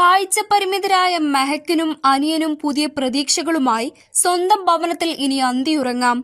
കാഴ്ച പരിമിതരായ മെഹക്കിനും അനിയനും പുതിയ പ്രതീക്ഷകളുമായി സ്വന്തം ഭവനത്തിൽ ഇനി അന്തിയുറങ്ങാം.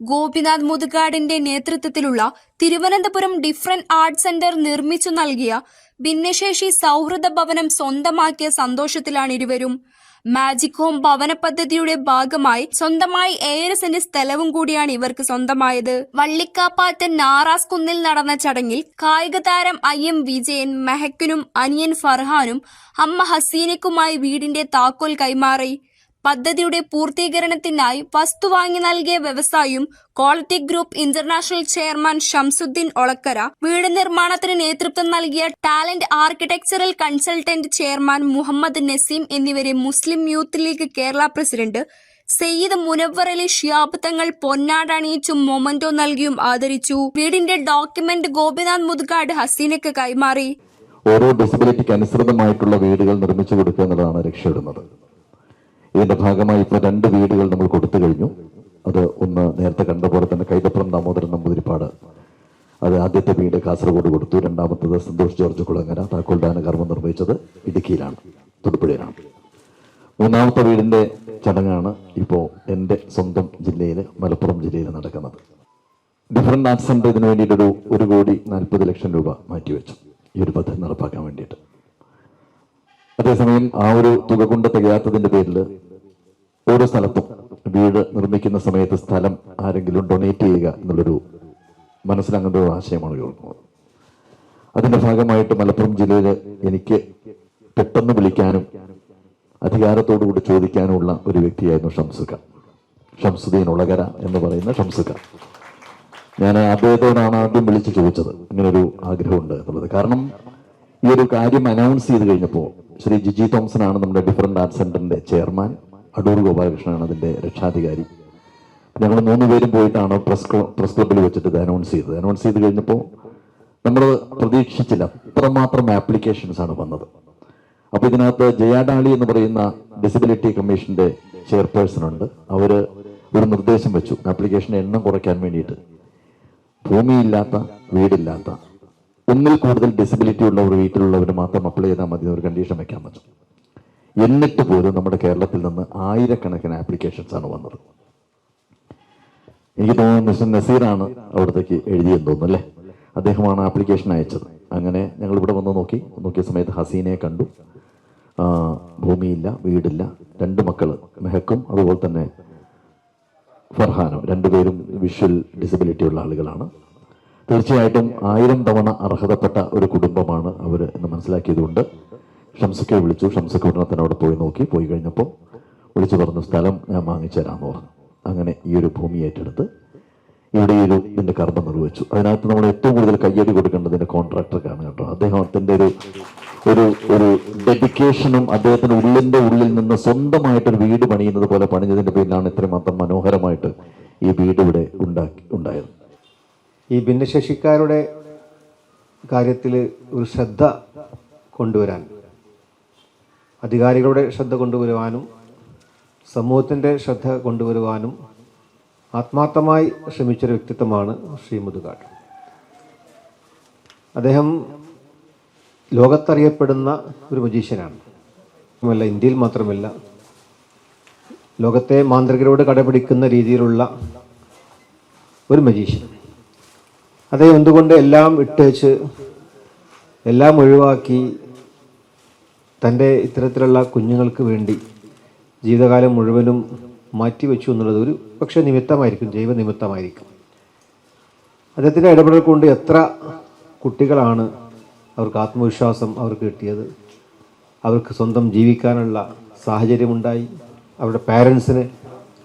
ഗോപിനാഥ് മുതുകാടിന്റെ നേതൃത്വത്തിലുള്ള തിരുവനന്തപുരം ഡിഫറന്റ് ആർട്ട് സെന്റർ നിർമ്മിച്ചു നൽകിയ ഭിന്നശേഷി സൗഹൃദ ഭവനം സ്വന്തമാക്കിയ സന്തോഷത്തിലാണ് ഇരുവരും. മാജിക് ഹോം ഭവന പദ്ധതിയുടെ ഭാഗമായി സ്വന്തമായി ഏഴര സെന്റ് സ്ഥലവും കൂടിയാണ് ഇവർക്ക് സ്വന്തമായത്. വള്ളിക്കാപ്പാറ്റ് നാറാസ് കുന്നിൽ നടന്ന ചടങ്ങിൽ കായിക താരം ഐ എം വിജയൻ മെഹക്കിനും അനിയൻ ഫർഹാനും അമ്മ ഹസീനയ്ക്കുമായി വീടിന്റെ താക്കോൽ കൈമാറി. പദ്ധതിയുടെ പൂർത്തീകരണത്തിനായി വസ്തു വാങ്ങി നൽകിയ വ്യവസായിയും quality group international chairman Shamsuddin Olakkara വീട് നിർമ്മാണത്തിന് നേതൃത്വം നൽകിയ talent architectural consultant chairman Muhammad Naseem എന്നിവരെ Muslim youth league Kerala president Sayed Munavvar Ali Shihab Thangal പൊന്നാടണിയിച്ചും memento നൽകിയും ആദരിച്ചു. വീടിന്റെ ഡോക്യുമെന്റ് ഗോപിനാഥ് മുതുകാട് ഹസീനക്ക് കൈമാറി. ഓരോ ഡിസബിലിറ്റിക്ക് അനുസൃതമായിട്ടുള്ള വീടുകൾ നിർമ്മിച്ചു കൊടുക്കുക എന്നുള്ളതാണ് ലക്ഷ്യമിടുന്നത്. ഇതിന്റെ ഭാഗമായി ഇപ്പോൾ രണ്ട് വീടുകൾ നമ്മൾ കൊടുത്തു കഴിഞ്ഞു. അത് ഒന്ന് നേരത്തെ കണ്ട പോലെ തന്നെ കൈതപ്പുറം ദാമോദരൻ നമ്പൂതിരിപ്പാട്. അത് ആദ്യത്തെ വീട് കാസർഗോഡ് കൊടുത്തു. രണ്ടാമത്തത് സന്തോഷ് ജോർജ് കുളങ്ങര താക്കോൽദാന കർമ്മം നിർവഹിച്ചത് ഇടുക്കിയിലാണ് തൊടുപുഴയിലാണ്. മൂന്നാമത്തെ വീടിന്റെ ചടങ്ങാണ് ഇപ്പോൾ എന്റെ സ്വന്തം ജില്ലയിൽ മലപ്പുറം ജില്ലയിൽ നടക്കുന്നത്. ഡിഫറന്റ് ആർട്സ് സെന്റർ ഇതിനു വേണ്ടിയിട്ടൊരു ഒരു കോടി നാൽപ്പത് ലക്ഷം രൂപ മാറ്റിവെച്ചു. ഈ ഒരു പദ്ധതി നടപ്പാക്കാൻ വേണ്ടിയിട്ട്. അതേസമയം ആ ഒരു തുക കൊണ്ട് തികയാത്തതിന്റെ പേരിൽ ഓരോ സ്ഥലത്തും വീട് നിർമ്മിക്കുന്ന സമയത്ത് സ്ഥലം ആരെങ്കിലും ഡൊണേറ്റ് ചെയ്യുക എന്നുള്ളൊരു മനസ്സിലങ്ങനത്തെ ഒരു ആശയമാണ് കേൾക്കുന്നത്. അതിന്റെ ഭാഗമായിട്ട് മലപ്പുറം ജില്ലയിൽ എനിക്ക് പെട്ടെന്ന് വിളിക്കാനും അധികാരത്തോടു കൂടി ചോദിക്കാനുമുള്ള ഒരു വ്യക്തിയായിരുന്നു ഷംസുക്ക. ഷംസുദ്ദീൻ ഉളകര എന്ന് പറയുന്ന ഷംസുക്ക. ഞാൻ അദ്ദേഹത്തോടാണ് ആദ്യം വിളിച്ച് ചോദിച്ചത്. ഇങ്ങനൊരു ആഗ്രഹമുണ്ട് എന്നുള്ളത്. കാരണം ഈ ഒരു കാര്യം അനൗൺസ് ചെയ്ത് കഴിഞ്ഞപ്പോൾ ശ്രീ ജിജി തോംസൺ ആണ് നമ്മുടെ ഡിഫറന്റ് ആർട്ട് സെന്ററിന്റെ ചെയർമാൻ അടൂർ ഗോപാലകൃഷ്ണനാണ് അതിന്റെ രക്ഷാധികാരി. ഞങ്ങൾ മൂന്ന് പേരും പോയിട്ടാണ് പ്രസ് പ്രസ് ക്ലബ്ബിൽ വെച്ചിട്ട് ഇത് അനൗൺസ് ചെയ്തത്. അനൗൺസ് ചെയ്ത് കഴിഞ്ഞപ്പോൾ നമ്മൾ പ്രതീക്ഷിച്ചില്ല അത്രമാത്രം ആപ്ലിക്കേഷൻസ് ആണ് വന്നത്. അപ്പോൾ ഇതിനകത്ത് ജയാഡാളി എന്ന് പറയുന്ന ഡിസബിലിറ്റി കമ്മീഷന്റെ ചെയർപേഴ്സൺ ഉണ്ട്. അവർ ഒരു നിർദ്ദേശം വെച്ചു. ആപ്ലിക്കേഷന്റെ എണ്ണം കുറയ്ക്കാൻ വേണ്ടിയിട്ട്. ഭൂമിയില്ലാത്ത വീടില്ലാത്ത ഒന്നിൽ കൂടുതൽ ഡിസബിലിറ്റി ഉള്ളവർ വീട്ടിലുള്ളവർ മാത്രം അപ്ലൈ ചെയ്താൽ മതി ഒരു കണ്ടീഷൻ വെക്കാൻ പറ്റും. എന്നിട്ട് പോലും നമ്മുടെ കേരളത്തിൽ നിന്ന് ആയിരക്കണക്കിന് ആപ്ലിക്കേഷൻസ് ആണ് വന്നത്. എനിക്ക് തോന്നുന്നു മിസ്റ്റർ നസീറാണ് അവിടത്തേക്ക് എഴുതിയെന്ന് തോന്നുന്നു അല്ലേ? അദ്ദേഹമാണ് ആപ്ലിക്കേഷൻ അയച്ചത്. അങ്ങനെ ഞങ്ങൾ ഇവിടെ വന്ന് നോക്കി. നോക്കിയ സമയത്ത് ഹസീനയെ കണ്ടു. ഭൂമിയില്ല വീടില്ല. രണ്ട് മക്കൾ മെഹക്കും അതുപോലെ തന്നെ ഫർഹാനും. രണ്ടുപേരും വിഷ്വൽ ഡിസബിലിറ്റി ഉള്ള ആളുകളാണ്. തീർച്ചയായിട്ടും ആയിരം തവണ അർഹതപ്പെട്ട ഒരു കുടുംബമാണ് അവർ എന്ന് മനസ്സിലാക്കിയതുകൊണ്ട് ഷംസക്കെ വിളിച്ചു. ഷംസക്ക് ഉടനെ അവിടെ പോയി നോക്കി. പോയി കഴിഞ്ഞപ്പോൾ വിളിച്ചു പറഞ്ഞു സ്ഥലം ഞാൻ വാങ്ങിച്ചു തരാമെന്ന് പറഞ്ഞു. അങ്ങനെ ഈ ഒരു ഭൂമി ഏറ്റെടുത്ത് ഇവിടെ ഒരു ഇതിന്റെ കർമ്മം നിർവഹിച്ചു. അതിനകത്ത് നമ്മൾ ഏറ്റവും കൂടുതൽ കയ്യടി കൊടുക്കേണ്ടതിന്റെ കോൺട്രാക്ടർക്കാണ് കേട്ടോ. അദ്ദേഹത്തിന്റെ ഒരു ഒരു ഒരു ഡെഡിക്കേഷനും അദ്ദേഹത്തിന്റെ ഉള്ളിന്റെ ഉള്ളിൽ നിന്ന് സ്വന്തമായിട്ടൊരു വീട് പണിയുന്നത് പോലെ പണിഞ്ഞതിന്റെ പേരിലാണ് ഇത്രമാത്രം മനോഹരമായിട്ട് ഈ വീട് ഇവിടെ ഉണ്ടാക്കി ഉണ്ടായത്. ഈ ഭിന്നശേഷിക്കാരുടെ കാര്യത്തിൽ ഒരു ശ്രദ്ധ കൊണ്ടുവരാൻ അധികാരികളുടെ ശ്രദ്ധ കൊണ്ടുവരുവാനും സമൂഹത്തിന്റെ ശ്രദ്ധ കൊണ്ടുവരുവാനും ആത്മാർത്ഥമായി ശ്രമിച്ചൊരു വ്യക്തിത്വമാണ് ശ്രീ മുതുകാട് അദ്ദേഹം ലോകത്തറിയപ്പെടുന്ന ഒരു മജീഷ്യനാണ്. മാത്രമല്ല ഇന്ത്യയിൽ മാത്രമല്ല ലോകത്തെ മാന്ത്രികരോട് കടപിടിക്കുന്ന രീതിയിലുള്ള ഒരു മജീഷ്യൻ. അദ്ദേഹം എന്തുകൊണ്ട് എല്ലാം ഇട്ടേച്ച് എല്ലാം ഒഴിവാക്കി തന്റെ ഇത്തരത്തിലുള്ള കുഞ്ഞുങ്ങൾക്ക് വേണ്ടി ജീവിതകാലം മുഴുവനും മാറ്റിവെച്ചു എന്നുള്ളത് ഒരു പക്ഷേ നിമിത്തമായിരിക്കും ജൈവ നിമിത്തമായിരിക്കും അദ്ദേഹത്തിന്റെ ഇടപെടൽ കൊണ്ട് എത്ര കുട്ടികളാണ് അവർക്ക് ആത്മവിശ്വാസം അവർക്ക് കിട്ടിയത്. അവർക്ക് സ്വന്തം ജീവിക്കാനുള്ള സാഹചര്യമുണ്ടായി. അവരുടെ പാരൻസിന്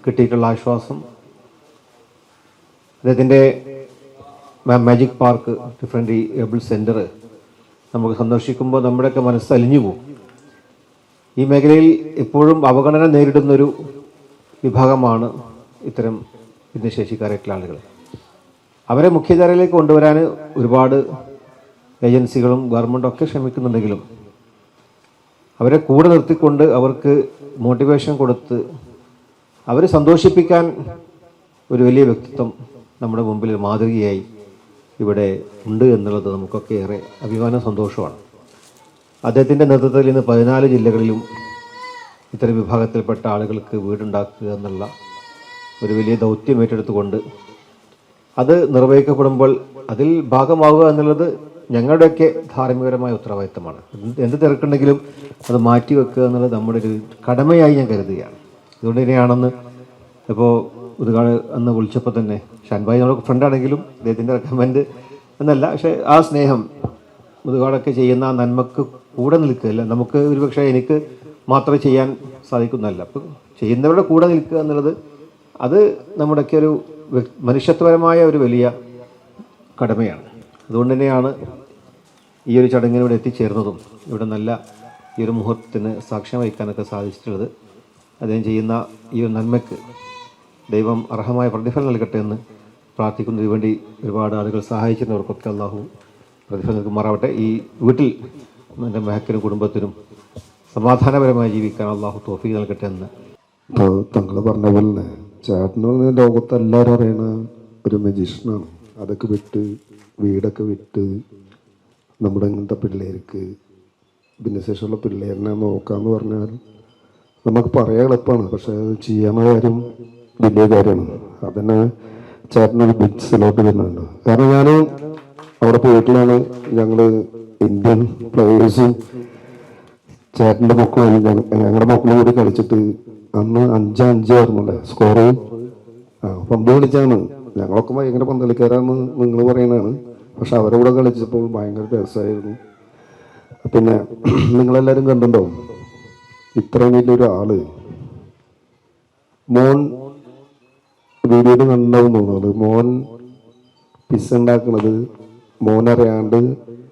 കിട്ടിയിട്ടുള്ള ആശ്വാസം. അദ്ദേഹത്തിന്റെ magic park different able centre നമുക്ക് സന്ദർശിക്കുമ്പോൾ നമ്മുടെയൊക്കെ മനസ്സ് അലിഞ്ഞു പോകും. ഈ മേഖലയിൽ എപ്പോഴും അവഗണന നേരിടുന്നൊരു വിഭാഗമാണ് ഇത്തരം ഭിന്നശേഷിക്കാരായിട്ടുള്ള ആളുകൾ. അവരെ മുഖ്യധാരയിലേക്ക് കൊണ്ടുവരാൻ ഒരുപാട് ഏജൻസികളും ഗവൺമെന്റും ഒക്കെ ശ്രമിക്കുന്നുണ്ടെങ്കിലും അവരെ കൂടെ നിർത്തിക്കൊണ്ട് അവർക്ക് മോട്ടിവേഷൻ കൊടുത്ത് അവരെ സന്തോഷിപ്പിക്കാൻ ഒരു വലിയ വ്യക്തിത്വം നമ്മുടെ മുമ്പിൽ മാതൃകയായി ഇവിടെ ഉണ്ട് എന്നുള്ളത് നമുക്കൊക്കെ ഏറെ അഭിമാന സന്തോഷമാണ്. അദ്ദേഹത്തിന്റെ നേതൃത്വത്തിൽ ഇന്ന് പതിനാല് ജില്ലകളിലും ഇത്തരം വിഭാഗത്തിൽപ്പെട്ട ആളുകൾക്ക് വീടുണ്ടാക്കുക എന്നുള്ള ഒരു വലിയ ദൗത്യം ഏറ്റെടുത്തുകൊണ്ട് അത് നിർവഹിക്കപ്പെടുമ്പോൾ അതിൽ ഭാഗമാവുക എന്നുള്ളത് ഞങ്ങളുടെയൊക്കെ ധാർമ്മികപരമായ ഉത്തരവാദിത്തമാണ്. എന്ത് തിരക്കുണ്ടെങ്കിലും അത് മാറ്റിവെക്കുക എന്നുള്ളത് നമ്മുടെ ഒരു കടമയായി ഞാൻ കരുതുകയാണ്. അതുകൊണ്ട് തന്നെയാണെന്ന് ഇപ്പോൾ ഉദ്ഘാട അന്ന് വിളിച്ചപ്പോൾ തന്നെ ഷാൻഭായി നമ്മുടെ ഫ്രണ്ടാണെങ്കിലും അദ്ദേഹത്തിന്റെ റെക്കമെൻഡ് എന്നല്ല. പക്ഷേ ആ സ്നേഹം മുതുകാടൊക്കെ ചെയ്യുന്ന ആ നന്മക്ക് കൂടെ നിൽക്കുകയല്ല. നമുക്ക് ഒരുപക്ഷെ എനിക്ക് മാത്രമേ ചെയ്യാൻ സാധിക്കുന്നതല്ല. അപ്പം ചെയ്യുന്നവരുടെ കൂടെ നിൽക്കുക എന്നുള്ളത് അത് നമ്മുടെയൊക്കെ ഒരു മനുഷ്യത്വപരമായ ഒരു വലിയ കടമയാണ്. അതുകൊണ്ട് തന്നെയാണ് ഈ ഒരു ചടങ്ങിന് ഇവിടെ എത്തിച്ചേർന്നതും ഇവിടെ നല്ല ഈ ഒരു മുഹൂർത്തത്തിന് സാക്ഷ്യം വഹിക്കാനൊക്കെ സാധിച്ചിട്ടുള്ളത്. അദ്ദേഹം ചെയ്യുന്ന ഈ ഒരു നന്മയ്ക്ക് ദൈവം അർഹമായ പ്രതിഫലം നൽകട്ടെ എന്ന് പ്രാർത്ഥിക്കുന്നതിന് വേണ്ടി ഒരുപാട് ആളുകൾ സഹായിക്കുന്നവർക്കൊക്കെ അള്ളാഹു പ്രതിഫലം നൽകുമാറാവട്ടെ. ഈ വീട്ടിൽ എന്റെ മെഹക്കിനും കുടുംബത്തിനും സമാധാനപരമായി ജീവിക്കാൻ അള്ളാഹു തോഫി നൽകട്ടെ എന്ന്. ഇപ്പോൾ തങ്ങൾ പറഞ്ഞ പോലെ തന്നെ ചേട്ടന് ലോകത്ത് എല്ലാവരും അറിയണ ഒരു മജീഷ്യനാണ് അതൊക്കെ വിട്ട് വീടൊക്കെ വിട്ട് നമ്മുടെ ഇങ്ങനത്തെ പിള്ളേർക്ക് ഭിന്നശേഷിയുള്ള പിള്ളേരിനെ നോക്കാന്ന് പറഞ്ഞാൽ നമുക്ക് പറയാൻ എളുപ്പമാണ്. പക്ഷെ അത് ചെയ്യണ കാര്യം വലിയ കാര്യമാണ്. അതിന് ചേട്ടനൊരു ബിഗ്സിലോട്ട് വരുന്നുണ്ട്. കാരണം ഞാൻ അവിടെ പോയിട്ടാണ് ഞങ്ങൾ ഇന്ത്യൻ പ്ലേയേഴ്സും ചേട്ടന്റെ മക്കളും ഞങ്ങളുടെ മക്കളും കൂടി കളിച്ചിട്ട് അന്ന് അഞ്ച് അഞ്ചായിരുന്നല്ലേ സ്കോർ ആ പന്ത് കളിച്ചാണ്. ഞങ്ങളൊക്കെ ഭയങ്കര പന്ത് കളിക്കാരാന്ന് നിങ്ങൾ പറയുന്നതാണ്. പക്ഷെ അവരെ കൂടെ കളിച്ചപ്പോൾ ഭയങ്കര രസമായിരുന്നു. പിന്നെ നിങ്ങളെല്ലാവരും കണ്ടുണ്ടോ ഇത്രയും വലിയൊരു ആൾ മോൻ വീഡിയോയിൽ കണ്ടാവും തോന്നുന്നത് മോൻ പിസ് ഉണ്ടാക്കുന്നത് മോൻ അറിയാണ്ട്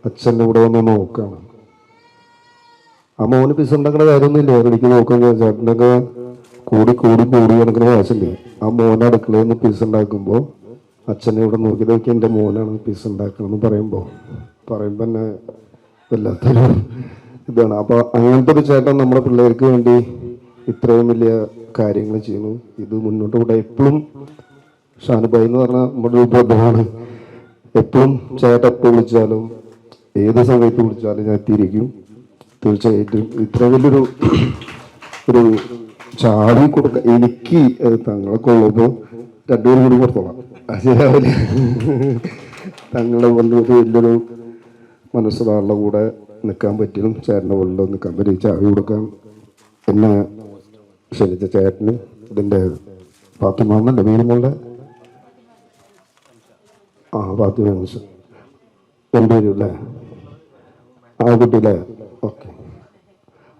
അച്ഛന്റെ കൂടെ വന്ന് നോക്കാണ് ആ മോന് പിസ് ഉണ്ടാക്കുന്ന കാര്യമൊന്നുമില്ല. എനിക്ക് നോക്കുമ്പോൾ ചേട്ടനൊക്കെ കൂടി കൂടി കൂടി കിടക്കുന്ന കാശില്ലേ. ആ മോൻ അടുക്കളയിൽ നിന്ന് പിസ് ഉണ്ടാക്കുമ്പോൾ അച്ഛനെ ഇവിടെ നോക്കി നോക്കി എന്റെ മോനാണ് പിസ് ഉണ്ടാക്കണമെന്ന് പറയുമ്പോൾ. പറയുമ്പോൾ തന്നെ വല്ലാത്തൊരു ഇതാണ്. അപ്പോൾ അങ്ങനത്തെ ഒരു ചേട്ടൻ നമ്മുടെ പിള്ളേർക്ക് വേണ്ടി ഇത്രയും വലിയ കാര്യങ്ങൾ ചെയ്യുന്നു. ഇത് മുന്നോട്ട് കൂടെ എപ്പോഴും ഷാനുബായി എന്ന് പറഞ്ഞാൽ നമ്മുടെ ഒരു ബ്രദറാണ് എപ്പോഴും ചേട്ടൻ എപ്പോൾ വിളിച്ചാലും ഏത് സമയത്ത് വിളിച്ചാലും ഞാൻ എത്തിയിരിക്കും. തീർച്ചയായിട്ടും ഇത്ര വലിയൊരു ഒരു ചാടി കൊടുക്ക എനിക്ക് തങ്ങളെ തങ്ങളൊക്കെ ഉള്ളപ്പോൾ രണ്ടുപേരും കൂടി കൊടുത്തോളാം. അത് തങ്ങളെ കൊണ്ട് ഒരു വലിയൊരു മനസ്സിലാളുടെ കൂടെ നിൽക്കാൻ പറ്റിയും ചേട്ടന്റെ പോലെ നിൽക്കാൻ പറ്റും ചാവി കൊടുക്കാൻ എന്നെ ക്ഷണിച്ച ചേട്ടന് ഇതിന്റെ ഫാത്തിമാന്നല്ലേ മീനുമോളുടെ ആ മിസ് രണ്ടുപേരും അല്ലേ ആ കുട്ടി അല്ലേ ഓക്കെ.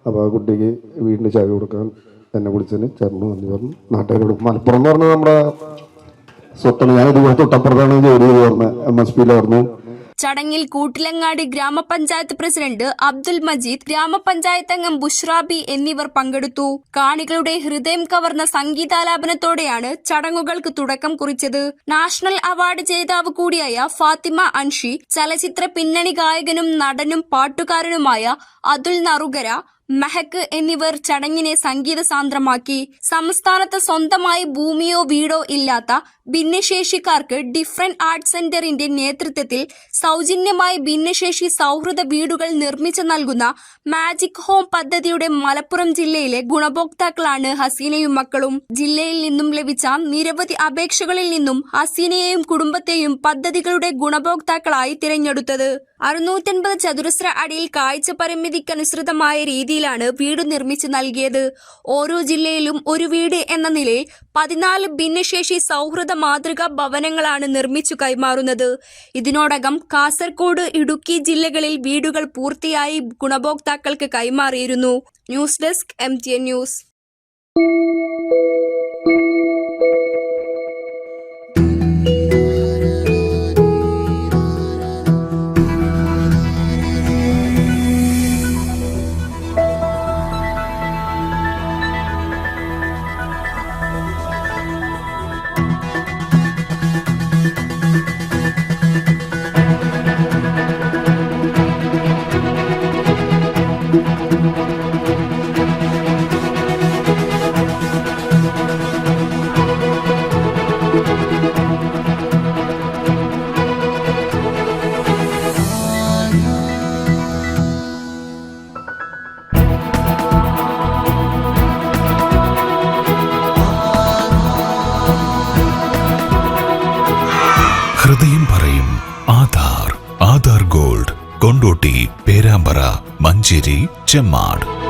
അപ്പോൾ ആ കുട്ടിക്ക് വീടിന്റെ ചായ കൊടുക്കാൻ എന്നെ വിളിച്ചതിന് ചേട്ടന് നന്ദി പറഞ്ഞു. നാട്ടുകാരോട് മലപ്പുറം എന്ന് പറഞ്ഞാൽ നമ്മുടെ സ്വത്താണ് ഞാൻ ഇതുപോലെ തൊട്ടപ്പുറത്താണ് ജോലി ചെയ്ത് പറഞ്ഞത് എം എസ് പിയിലായിരുന്നു ചടങ്ങിൽ കൂട്ടിലങ്ങാടി ഗ്രാമപഞ്ചായത്ത് പ്രസിഡന്റ് അബ്ദുൽ മജീദ് ഗ്രാമപഞ്ചായത്ത് അംഗം ബുഷ്റാബി എന്നിവർ പങ്കെടുത്തു. കാണികളുടെ ഹൃദയം കവർന്ന സംഗീതാലാപനത്തോടെയാണ് ചടങ്ങുകൾക്ക് തുടക്കം കുറിച്ചത്. നാഷണൽ അവാർഡ് ജേതാവ് കൂടിയായ ഫാത്തിമ അൻഷി ചലച്ചിത്ര പിന്നണി ഗായകനും നടനും പാട്ടുകാരനുമായ അതുൽ നറുകര മെഹക്ക് എന്നിവർ ചടങ്ങിനെ സംഗീത സാന്ദ്രമാക്കി സംസ്ഥാനത്ത് സ്വന്തമായി ഭൂമിയോ വീടോ ഇല്ലാത്ത ഭിന്നശേഷിക്കാർക്ക് ഡിഫറന്റ് ആർട്ട് സെന്ററിന്റെ നേതൃത്വത്തിൽ സൗജന്യമായി ഭിന്നശേഷി സൗഹൃദ വീടുകൾ നിർമ്മിച്ചു നൽകുന്ന മാജിക് ഹോം പദ്ധതിയുടെ മലപ്പുറം ജില്ലയിലെ ഗുണഭോക്താക്കളാണ് ഹസീനയും മക്കളും. ജില്ലയിൽ നിന്നും ലഭിച്ച നിരവധി അപേക്ഷകളിൽ നിന്നും ഹസീനയെയും കുടുംബത്തെയും പദ്ധതികളുടെ ഗുണഭോക്താക്കളായി തിരഞ്ഞെടുത്തത്. അറുന്നൂറ്റൻപത് ചതുരശ്ര അടിയിൽ കാഴ്ച പരിമിതിക്കനുസൃതമായ രീതിയിലാണ് വീട് നിർമ്മിച്ചു നൽകിയത്. ഓരോ ജില്ലയിലും ഒരു വീട് എന്ന നിലയിൽ പതിനാല് ഭിന്നശേഷി സൗഹൃദ മാതൃകാ ഭവനങ്ങളാണ് നിർമ്മിച്ചു കൈമാറുന്നത്. ഇതിനോടകം കാസർകോട് ഇടുക്കി ജില്ലകളിൽ വീടുകൾ പൂർത്തിയായി ഗുണഭോക്താക്കൾക്ക് കൈമാറിയിരുന്നു. News desk M news. Perambra Manjeri Chemmad.